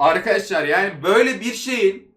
Arkadaşlar yani böyle bir şeyin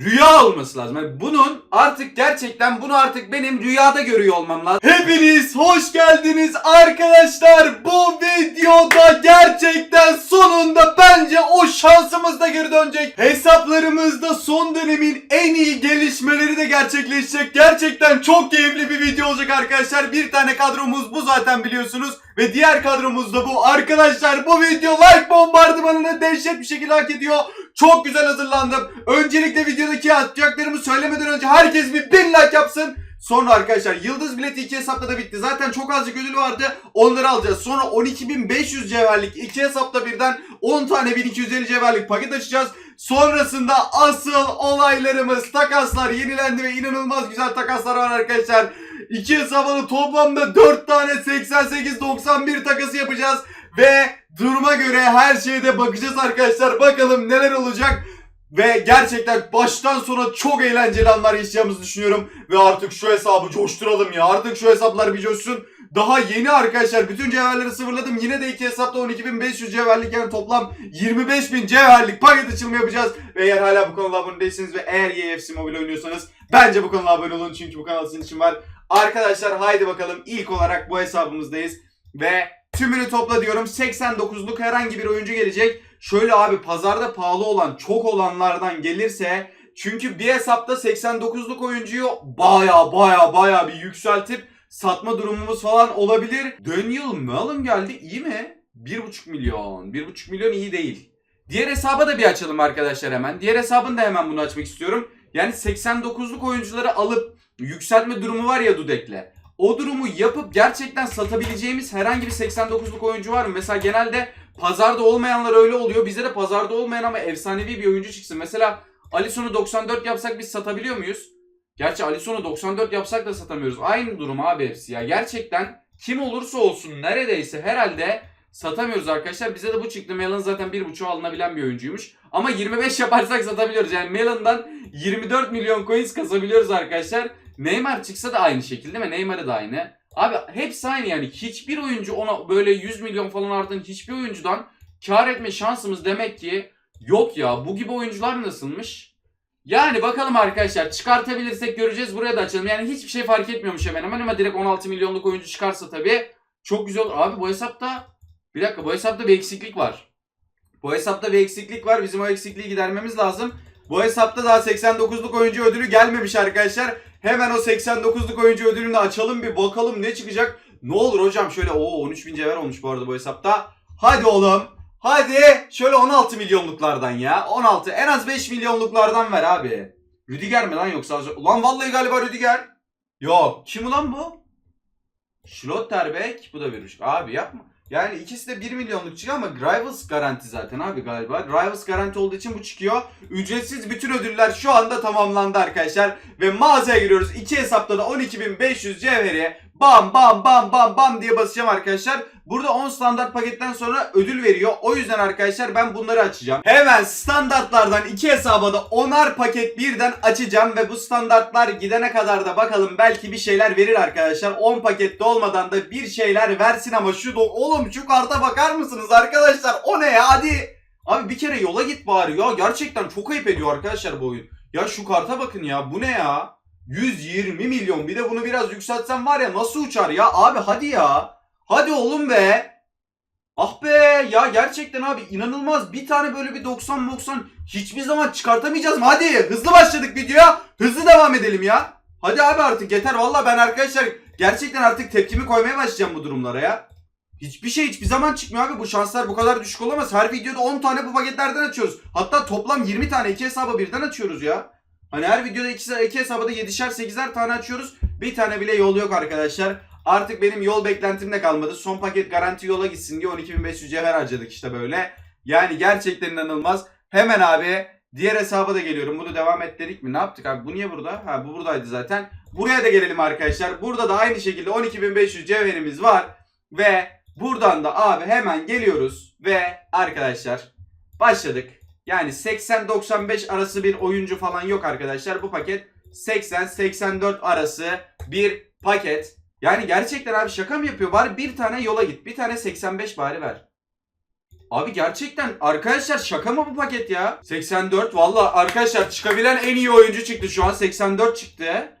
rüya olması lazım. Yani bunun artık gerçekten bunu artık benim rüyada görüyor olmam lazım. Hepiniz hoş geldiniz arkadaşlar. Bu videoda gerçekten sonunda bence o şansımız da geri dönecek. Hesaplarımızda son dönemin en iyi gelişmeleri de gerçekleşecek. Gerçekten çok keyifli bir video olacak arkadaşlar. Bir tane kadromuz bu zaten biliyorsunuz. Ve diğer kadromuz da bu. Arkadaşlar bu video like bombardımanını dehşet bir şekilde hak ediyor. Çok güzel hazırlandım. Öncelikle videodaki atacaklarımı söylemeden önce herkes bir bin like yapsın. Sonra arkadaşlar yıldız bileti iki hesapta da bitti. Zaten çok azıcık ödül vardı. Onları alacağız. Sonra 12.500 cevherlik iki hesapta birden 10 tane 1250 cevherlik paket açacağız. Sonrasında asıl olaylarımız takaslar yenilendi ve inanılmaz güzel takaslar var arkadaşlar. İki hesabını toplamda 4 tane 88-91 takası yapacağız. Ve duruma göre her şeyde bakacağız arkadaşlar. Bakalım neler olacak. Ve gerçekten baştan sona çok eğlenceli anlar yaşayacağımızı düşünüyorum. Ve artık şu hesabı coşturalım ya. Artık şu hesaplar bir coşsun. Daha yeni arkadaşlar. Bütün cevherleri sıfırladım. Yine de iki hesapta 12.500 cevherlik yani toplam 25.000 cevherlik paket açılımı yapacağız. Ve eğer hala bu kanala abone değilseniz ve eğer YFC Mobile oynuyorsanız bence bu kanala abone olun. Çünkü bu kanal sizin için var. Arkadaşlar haydi bakalım ilk olarak bu hesabımızdayız. Ve tümünü topla diyorum. 89'luk herhangi bir oyuncu gelecek. Şöyle abi pazarda pahalı olan çok olanlardan gelirse çünkü bir hesapta 89'luk oyuncuyu baya baya baya bir yükseltip satma durumumuz falan olabilir. Daniel Malum geldi iyi mi? 1.5 milyon. 1.5 milyon iyi değil. Diğer hesaba da bir açalım arkadaşlar hemen. Diğer hesabın da hemen bunu açmak istiyorum. Yani 89'luk oyuncuları alıp yükseltme durumu var ya Dudek'le. O durumu yapıp gerçekten satabileceğimiz herhangi bir 89'luk oyuncu var mı? Mesela genelde pazarda olmayanlar öyle oluyor. Bize de pazarda olmayan ama efsanevi bir oyuncu çıksın. Mesela Alisson'u 94 yapsak biz satabiliyor muyuz? Gerçi Alisson'u 94 yapsak da satamıyoruz. Aynı durum abi hepsi ya. Gerçekten kim olursa olsun neredeyse herhalde satamıyoruz arkadaşlar. Bize de bu çıktı. Melon zaten 1.5'a alınabilen bir oyuncuymuş. Ama 25 yaparsak satabiliyoruz. Yani Melon'dan 24 milyon coins kasabiliyoruz arkadaşlar. Neymar çıksa da aynı şekilde mi? Neymar'ı da aynı. Abi hepsi aynı yani. Hiçbir oyuncu ona böyle 100 milyon falan artan hiçbir oyuncudan kar etme şansımız demek ki yok ya. Bu gibi oyuncular nasılmış? Yani bakalım arkadaşlar çıkartabilirsek göreceğiz. Buraya da açalım. Yani hiçbir şey fark etmiyormuş hemen hemen ama direkt 16 milyonluk oyuncu çıkarsa tabii çok güzel olur. Abi bu hesapta bir dakika bu hesapta bir eksiklik var. Bu hesapta bir eksiklik var. Bizim o eksikliği gidermemiz lazım. Bu hesapta daha 89'luk oyuncu ödülü gelmemiş arkadaşlar. Hemen o 89'luk oyuncu ödülünü açalım bir bakalım ne çıkacak. Ne olur hocam şöyle o 13.000 cevher olmuş bu arada bu hesapta. Hadi oğlum. Hadi şöyle 16 milyonluklardan ya. 16 en az 5 milyonluklardan ver abi. Rüdiger mi lan yoksa? Ulan vallahi galiba Rüdiger. Yok. Kim ulan bu? Schlotterbeck. Bu da bir Abi yapma. Yani ikisi de 1 milyonluk çıkıyor ama Rivals garanti zaten abi galiba. Rivals garanti olduğu için bu çıkıyor. Ücretsiz bütün ödüller şu anda tamamlandı arkadaşlar. Ve mağazaya giriyoruz. İki hesapta da 12.500 cevheri bam bam bam bam bam diye basacağım arkadaşlar. Burada 10 standart paketten sonra ödül veriyor. O yüzden arkadaşlar ben bunları açacağım. Hemen standartlardan iki hesaba da 10'ar paket birden açacağım. Ve bu standartlar gidene kadar da bakalım belki bir şeyler verir arkadaşlar. 10 pakette olmadan da bir şeyler versin ama şu da oğlum şu karta bakar mısınız arkadaşlar? O ne ya hadi. Abi bir kere yola git bari ya. Gerçekten çok ayıp ediyor arkadaşlar bu oyun. Ya şu karta bakın ya bu ne ya? 120 milyon bir de bunu biraz yükseltsem var ya nasıl uçar ya abi hadi ya. Hadi oğlum be. Ah be ya gerçekten abi inanılmaz bir tane böyle bir 90-90 hiçbir zaman çıkartamayacağız mı? Hadi hızlı başladık videoya hızlı devam edelim ya. Hadi abi artık yeter valla ben arkadaşlar gerçekten artık tepkimi koymaya başlayacağım bu durumlara ya. Hiçbir şey hiçbir zaman çıkmıyor abi bu şanslar bu kadar düşük olamaz. Her videoda 10 tane bu paketlerden açıyoruz. Hatta toplam 20 tane iki hesaba birden açıyoruz ya. Hani her videoda iki, iki hesaba da 7'şer 8'er tane açıyoruz. Bir tane bile yol yok arkadaşlar. Artık benim yol beklentim de kalmadı. Son paket garanti yola gitsin diye 12.500 cevher harcadık işte böyle. Yani gerçekten inanılmaz. Hemen abi diğer hesaba da geliyorum. Bunu devam et mi? Ne yaptık abi? Bu niye burada? Ha bu buradaydı zaten. Buraya da gelelim arkadaşlar. Burada da aynı şekilde 12.500 cevherimiz var. Ve buradan da abi hemen geliyoruz. Ve arkadaşlar başladık. Yani 80-95 arası bir oyuncu falan yok arkadaşlar. Bu paket 80-84 arası bir paket. Yani gerçekten abi şaka mı yapıyor? Bari bir tane yola git. Bir tane 85 bari ver. Abi gerçekten arkadaşlar şaka mı bu paket ya? 84 valla arkadaşlar çıkabilen en iyi oyuncu çıktı şu an 84 çıktı.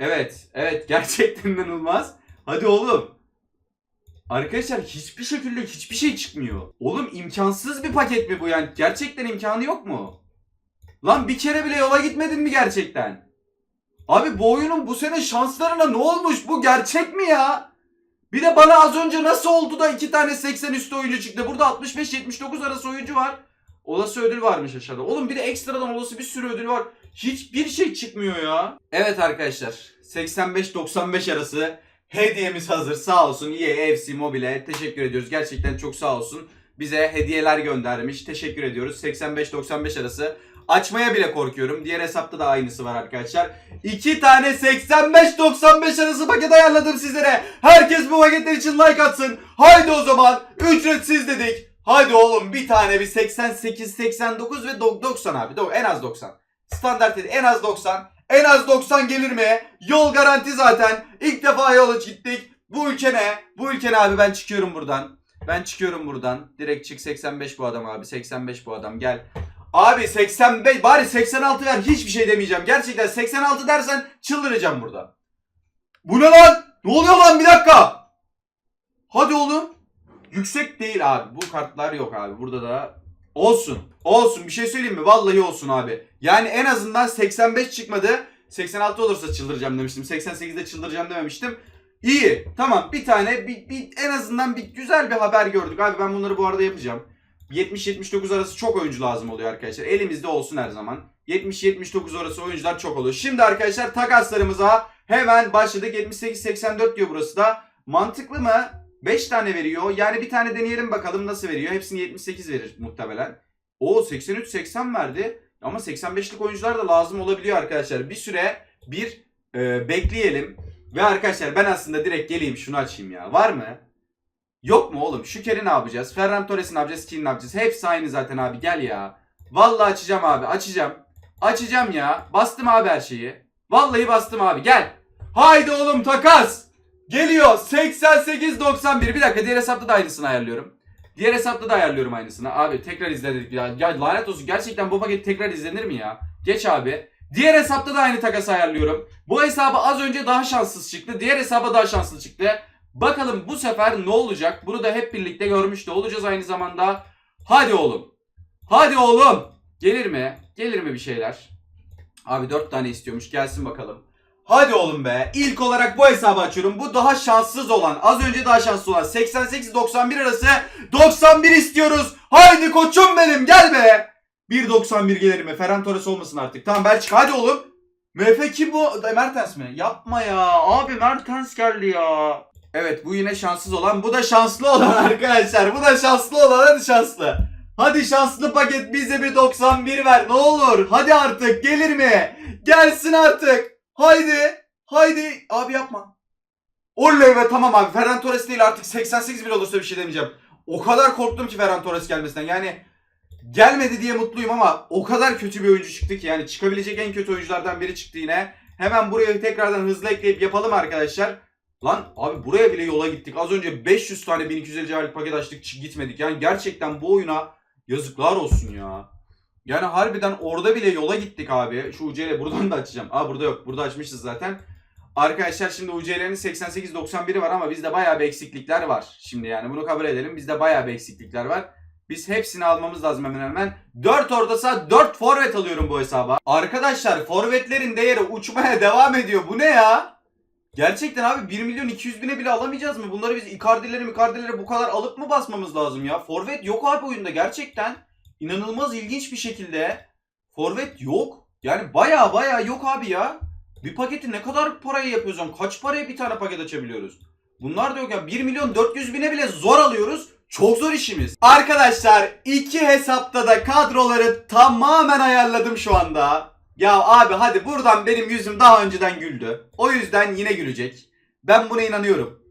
Evet evet gerçekten inanılmaz. Hadi oğlum. Arkadaşlar hiçbir şekilde hiçbir şey çıkmıyor. Oğlum imkansız bir paket mi bu yani? Gerçekten imkanı yok mu? Lan bir kere bile yola gitmedin mi gerçekten? Abi bu oyunun bu sene şanslarına ne olmuş? Bu gerçek mi ya? Bir de bana az önce nasıl oldu da iki tane 80 üstü oyuncu çıktı. Burada 65-79 arası oyuncu var. Olası ödül varmış aşağıda. Oğlum bir de ekstradan olası bir sürü ödül var. Hiçbir şey çıkmıyor ya. Evet arkadaşlar. 85-95 arası hediyemiz hazır. Sağ olsun EA FC Mobile. Teşekkür ediyoruz. Gerçekten çok sağ olsun. Bize hediyeler göndermiş. Teşekkür ediyoruz. 85-95 arası. Açmaya bile korkuyorum. Diğer hesapta da aynısı var arkadaşlar. İki tane 85-95 arası paket ayarladım sizlere. Herkes bu paketler için like atsın. Haydi o zaman ücretsiz dedik. Haydi oğlum bir tane bir 88, 89 ve do- 90 abi. En az 90. Standart en az 90. En az 90 gelir mi? Yol garanti zaten. İlk defa yola gittik. Bu ülke ne? Bu ülke ne abi ben çıkıyorum buradan. Ben çıkıyorum buradan. Direkt çık 85 bu adam abi. 85 bu adam gel. Abi 85 bari 86 ver hiçbir şey demeyeceğim. Gerçekten 86 dersen çıldıracağım burada. Bu ne lan? Ne oluyor lan bir dakika. Hadi oğlum. Yüksek değil abi. Bu kartlar yok abi. Burada da olsun. Olsun. Bir şey söyleyeyim mi? Vallahi olsun abi. Yani en azından 85 çıkmadı. 86 olursa çıldıracağım demiştim. 88'de çıldıracağım dememiştim. İyi. Tamam. Bir tane bir, bir en azından bir güzel bir haber gördük. Abi ben bunları bu arada yapacağım. 70-79 arası çok oyuncu lazım oluyor arkadaşlar. Elimizde olsun her zaman. 70-79 arası oyuncular çok oluyor. Şimdi arkadaşlar takaslarımıza hemen başladık. 78-84 diyor burası da. Mantıklı mı? 5 tane veriyor. Yani bir tane deneyelim bakalım nasıl veriyor. Hepsini 78 verir muhtemelen. O 83-80 verdi. Ama 85'lik oyuncular da lazım olabiliyor arkadaşlar. Bir süre bir e, bekleyelim. Ve arkadaşlar ben aslında direkt geleyim şunu açayım ya. Var mı? Yok mu oğlum? Şüker'i ne yapacağız? Ferran Torres'i ne yapacağız? Kin'i ne yapacağız? Hepsi aynı zaten abi gel ya. Vallahi açacağım abi açacağım. Açacağım ya. Bastım abi her şeyi. Vallahi bastım abi gel. Haydi oğlum takas. Geliyor 88-91. Bir dakika diğer hesapta da aynısını ayarlıyorum. Diğer hesapta da ayarlıyorum aynısını. Abi tekrar izle dedik ya. Ya lanet olsun gerçekten bu paket tekrar izlenir mi ya? Geç abi. Diğer hesapta da aynı takası ayarlıyorum. Bu hesaba az önce daha şanssız çıktı. Diğer hesaba daha şanslı çıktı. Bakalım bu sefer ne olacak? Bunu da hep birlikte görmüş de olacağız aynı zamanda. Hadi oğlum. Hadi oğlum. Gelir mi? Gelir mi bir şeyler? Abi 4 tane istiyormuş. Gelsin bakalım. Hadi oğlum be. İlk olarak bu hesabı açıyorum. Bu daha şanssız olan. Az önce daha şanslı olan. 88-91 arası 91 istiyoruz. Haydi koçum benim gel be. 1.91 gelir mi? Ferran Torres olmasın artık. Tamam Belçika hadi oğlum. MF kim bu? E, Mertens mi? Yapma ya. Abi Mertens geldi ya. Evet bu yine şanssız olan. Bu da şanslı olan arkadaşlar. Bu da şanslı olan. Hadi şanslı. Hadi şanslı paket bize bir 91 ver. Ne olur. Hadi artık. Gelir mi? Gelsin artık. Haydi. Haydi. Abi yapma. Oley be tamam abi. Ferran Torres değil artık 88 bile olursa bir şey demeyeceğim. O kadar korktum ki Ferran Torres gelmesinden. Yani gelmedi diye mutluyum ama o kadar kötü bir oyuncu çıktı ki yani çıkabilecek en kötü oyunculardan biri çıktı yine. Hemen buraya tekrardan hızlı ekleyip yapalım arkadaşlar. Lan abi buraya bile yola gittik. Az önce 500 tane 1250 cevherlik paket açtık gitmedik. Yani gerçekten bu oyuna yazıklar olsun ya. Yani harbiden orada bile yola gittik abi. Şu UCL buradan da açacağım. Aa burada yok. Burada açmışız zaten. Arkadaşlar şimdi UCL'nin 88-91'i var ama bizde bayağı bir eksiklikler var. Şimdi yani bunu kabul edelim. Bizde bayağı bir eksiklikler var. Biz hepsini almamız lazım hemen hemen. 4 orta saha 4 forvet alıyorum bu hesaba. Arkadaşlar forvetlerin değeri uçmaya devam ediyor. Bu ne ya? Gerçekten abi 1 milyon 200 bine bile alamayacağız mı? Bunları biz Icardi'leri Icardi'leri bu kadar alıp mı basmamız lazım ya? Forvet yok abi oyunda gerçekten. İnanılmaz ilginç bir şekilde. Forvet yok. Yani baya baya yok abi ya. Bir paketi ne kadar paraya yapıyoruz? lan? Kaç paraya bir tane paket açabiliyoruz? Bunlar da yok ya. 1 milyon 400 bine bile zor alıyoruz. Çok zor işimiz. Arkadaşlar iki hesapta da kadroları tamamen ayarladım şu anda. Ya abi hadi buradan benim yüzüm daha önceden güldü. O yüzden yine gülecek. Ben buna inanıyorum.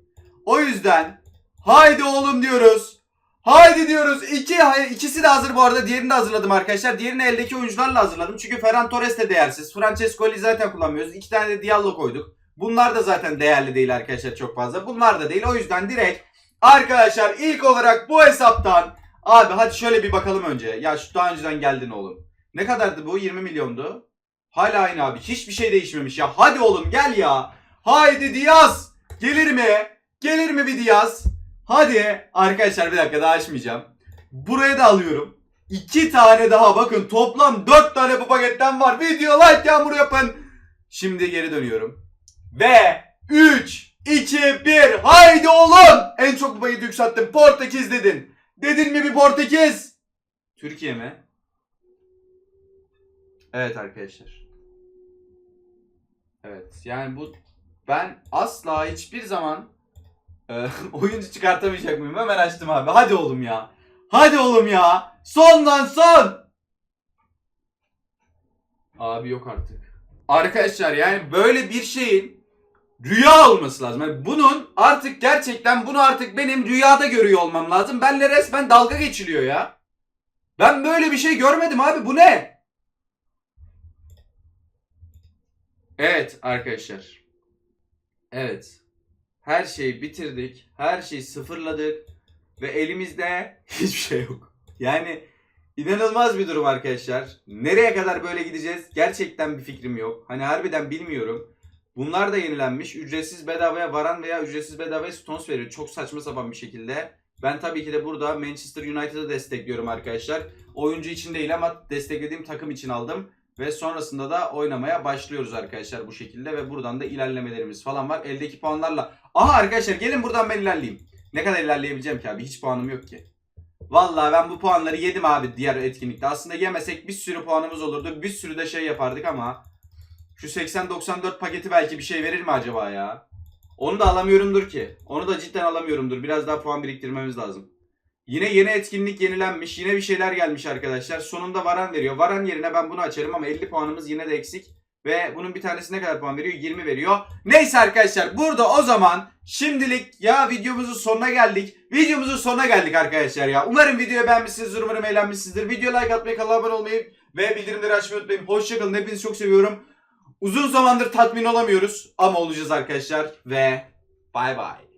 O yüzden haydi oğlum diyoruz. Haydi diyoruz. İki, hayır, ikisi de hazır bu arada. Diğerini de hazırladım arkadaşlar. Diğerini eldeki oyuncularla hazırladım. Çünkü Ferran Torres de değersiz. Francesco'yu zaten kullanmıyoruz. İki tane de Diallo koyduk. Bunlar da zaten değerli değil arkadaşlar çok fazla. Bunlar da değil. O yüzden direkt Arkadaşlar ilk olarak bu hesaptan abi hadi şöyle bir bakalım önce. Ya şu daha önceden geldin oğlum. Ne kadardı bu? 20 milyondu. Hala aynı abi. Hiçbir şey değişmemiş ya. Hadi oğlum gel ya. Haydi Diaz. Gelir mi? Gelir mi bir Diaz? Hadi. Arkadaşlar bir dakika daha açmayacağım. Buraya da alıyorum. İki tane daha bakın toplam dört tane bu paketten var. Video like yağmuru yapın. Şimdi geri dönüyorum. Ve 3, 2, 1 haydi oğlum. En çok bu paketi yükselttim. Portekiz dedin. Dedin mi bir Portekiz? Türkiye mi? Evet arkadaşlar. Evet yani bu ben asla hiçbir zaman e, oyuncu çıkartamayacak mıyım? Hemen açtım abi. Hadi oğlum ya. Hadi oğlum ya. Sondan son. Abi yok artık. Arkadaşlar yani böyle bir şeyin rüya olması lazım. Yani bunun artık gerçekten bunu artık benim rüyada görüyor olmam lazım. Benle resmen dalga geçiliyor ya. Ben böyle bir şey görmedim abi. Bu ne? Evet arkadaşlar. Evet. Her şeyi bitirdik. Her şeyi sıfırladık. Ve elimizde hiçbir şey yok. Yani inanılmaz bir durum arkadaşlar. Nereye kadar böyle gideceğiz? Gerçekten bir fikrim yok. Hani harbiden bilmiyorum. Bunlar da yenilenmiş. Ücretsiz bedavaya varan veya ücretsiz bedavaya Stones veriyor. Çok saçma sapan bir şekilde. Ben tabii ki de burada Manchester United'ı destekliyorum arkadaşlar. Oyuncu için değil ama desteklediğim takım için aldım. Ve sonrasında da oynamaya başlıyoruz arkadaşlar bu şekilde. Ve buradan da ilerlemelerimiz falan var. Eldeki puanlarla. Aha arkadaşlar gelin buradan ben ilerleyeyim. Ne kadar ilerleyebileceğim ki abi? Hiç puanım yok ki. Vallahi ben bu puanları yedim abi diğer etkinlikte. Aslında yemesek bir sürü puanımız olurdu. Bir sürü de şey yapardık ama şu 80-94 paketi belki bir şey verir mi acaba ya? Onu da alamıyorumdur ki. Onu da cidden alamıyorumdur. Biraz daha puan biriktirmemiz lazım. Yine yeni etkinlik yenilenmiş. Yine bir şeyler gelmiş arkadaşlar. Sonunda Varan veriyor. Varan yerine ben bunu açarım ama 50 puanımız yine de eksik. Ve bunun bir tanesi ne kadar puan veriyor? 20 veriyor. Neyse arkadaşlar burada o zaman şimdilik ya videomuzun sonuna geldik. Videomuzun sonuna geldik arkadaşlar ya. Umarım videoyu beğenmişsinizdir. Umarım eğlenmişsinizdir. Video like atmayı, kanala abone olmayı ve bildirimleri açmayı unutmayın. Hoşçakalın. Hepinizi çok seviyorum. Uzun zamandır tatmin olamıyoruz ama olacağız arkadaşlar ve bay bay.